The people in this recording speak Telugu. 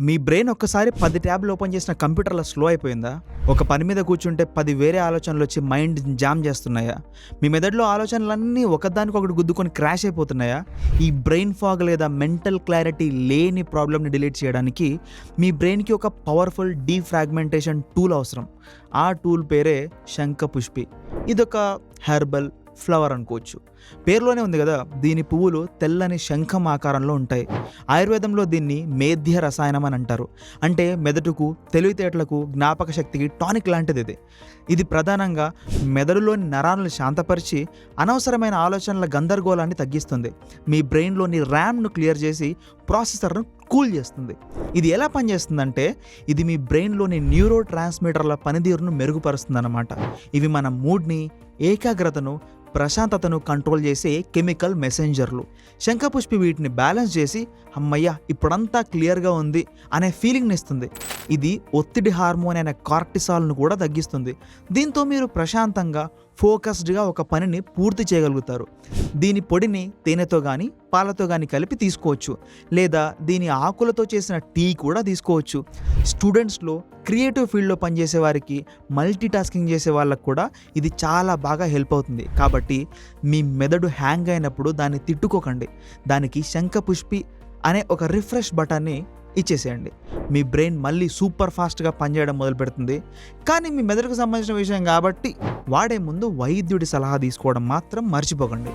మీ బ్రెయిన్ ఒక్కసారి పది ట్యాబ్లు ఓపెన్ చేసిన కంప్యూటర్లో స్లో అయిపోయిందా? ఒక పని మీద కూర్చుంటే పది వేరే ఆలోచనలు వచ్చి మైండ్ జామ్ చేస్తున్నాయా? మీ మెదడులో ఆలోచనలన్నీ ఒకదానికొకటి గుద్దుకొని క్రాష్ అయిపోతున్నాయా? ఈ బ్రెయిన్ ఫాగ్ లేదా మెంటల్ క్లారిటీ లేని ప్రాబ్లమ్ని డిలీట్ చేయడానికి మీ బ్రెయిన్కి ఒక పవర్ఫుల్ డీఫ్రాగ్మెంటేషన్ టూల్ అవసరం. ఆ టూల్ పేరే శంఖపుష్పి. ఇదొక హెర్బల్ ఫ్లవర్ అనుకోవచ్చు. పేరులోనే ఉంది కదా దీని పువ్వులు తెల్లని శంఖం ఆకారంలో ఉంటాయి. ఆయుర్వేదంలో దీన్ని మేధ్య రసాయనం అని అంటారు. అంటే మెదడుకు తెలివితేటలకు జ్ఞాపక శక్తికి టానిక్ లాంటిది ఇది. ఇది ప్రధానంగా మెదడులోని నరాలను శాంతపరిచి అనవసరమైన ఆలోచనల గందరగోళాన్ని తగ్గిస్తుంది. మీ బ్రెయిన్లోని ర్యామ్ను క్లియర్ చేసి ప్రాసెసర్ను కూల్ చేస్తుంది. ఇది ఎలా పనిచేస్తుందంటే ఇది మీ బ్రెయిన్లోని న్యూరో ట్రాన్స్మిటర్ల పనితీరును మెరుగుపరుస్తుంది అన్నమాట ఇవి మన మూడ్ని ఏకాగ్రతను ప్రశాంతతను కంట్రోల్ చేసే కెమికల్ మెసెంజర్లు. శంఖపుష్పి వీటిని బ్యాలెన్స్ చేసి అమ్మయ్య ఇప్పుడంతా క్లియర్గా ఉంది అనే ఫీలింగ్ని ఇస్తుంది. ఇది ఒత్తిడి హార్మోన్ అయిన కార్టిసాల్ను కూడా తగ్గిస్తుంది. దీంతో మీరు ప్రశాంతంగా ఫోకస్డ్గా ఒక పనిని పూర్తి చేయగలుగుతారు. దీని పొడిని తేనెతో కానీ పాలతో కానీ కలిపి తీసుకోవచ్చు. లేదా దీని ఆకులతో చేసిన టీ కూడా తీసుకోవచ్చు. స్టూడెంట్స్లో క్రియేటివ్ ఫీల్డ్లో పనిచేసే వారికి మల్టీ టాస్కింగ్ చేసే వాళ్ళకు కూడా ఇది చాలా బాగా హెల్ప్ అవుతుంది. కాబట్టి కాబట్టి మీ మెదడు హ్యాంగ్ అయినప్పుడు దాన్ని తిట్టుకోకండి. దానికి శంఖపుష్పి అనే ఒక రిఫ్రెష్ బటన్ని ఇచ్చేసేయండి. మీ బ్రెయిన్ మళ్ళీ సూపర్ ఫాస్ట్గా పనిచేయడం మొదలు పెడుతుంది. కానీ మీ మెదడుకు సంబంధించిన విషయం కాబట్టి వాడే ముందు వైద్యుడి సలహా తీసుకోవడం మాత్రం మర్చిపోకండి.